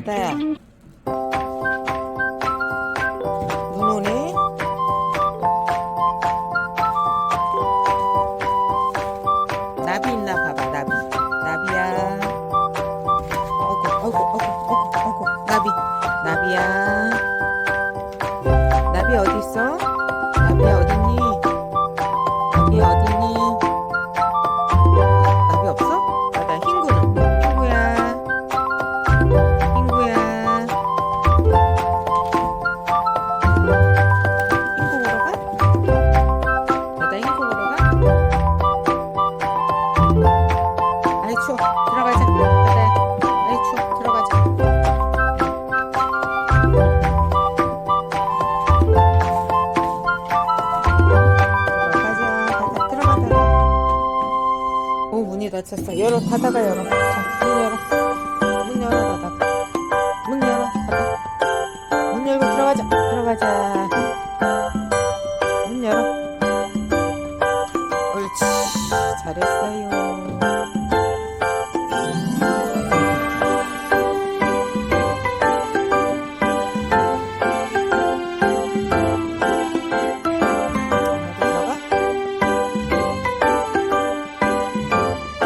다다야. 어구. 나비. 나비야. 나비 어디 있어? 나비야 어딨니? 나비 어딨니? 나비 없어? 바다 흰구는? 흰구야. 흰구야. 흰구 보러 가? 바다 흰구 보러 가? 아이 추워. 들어가자. 어 문이 닫혔어. 열어 닫아가 열어. 자, 문 열어. 문 열어 닫아. 문 열어 닫아. 문 열고 들어가자. 들어가자. 문 열어. 옳지. 잘했어요.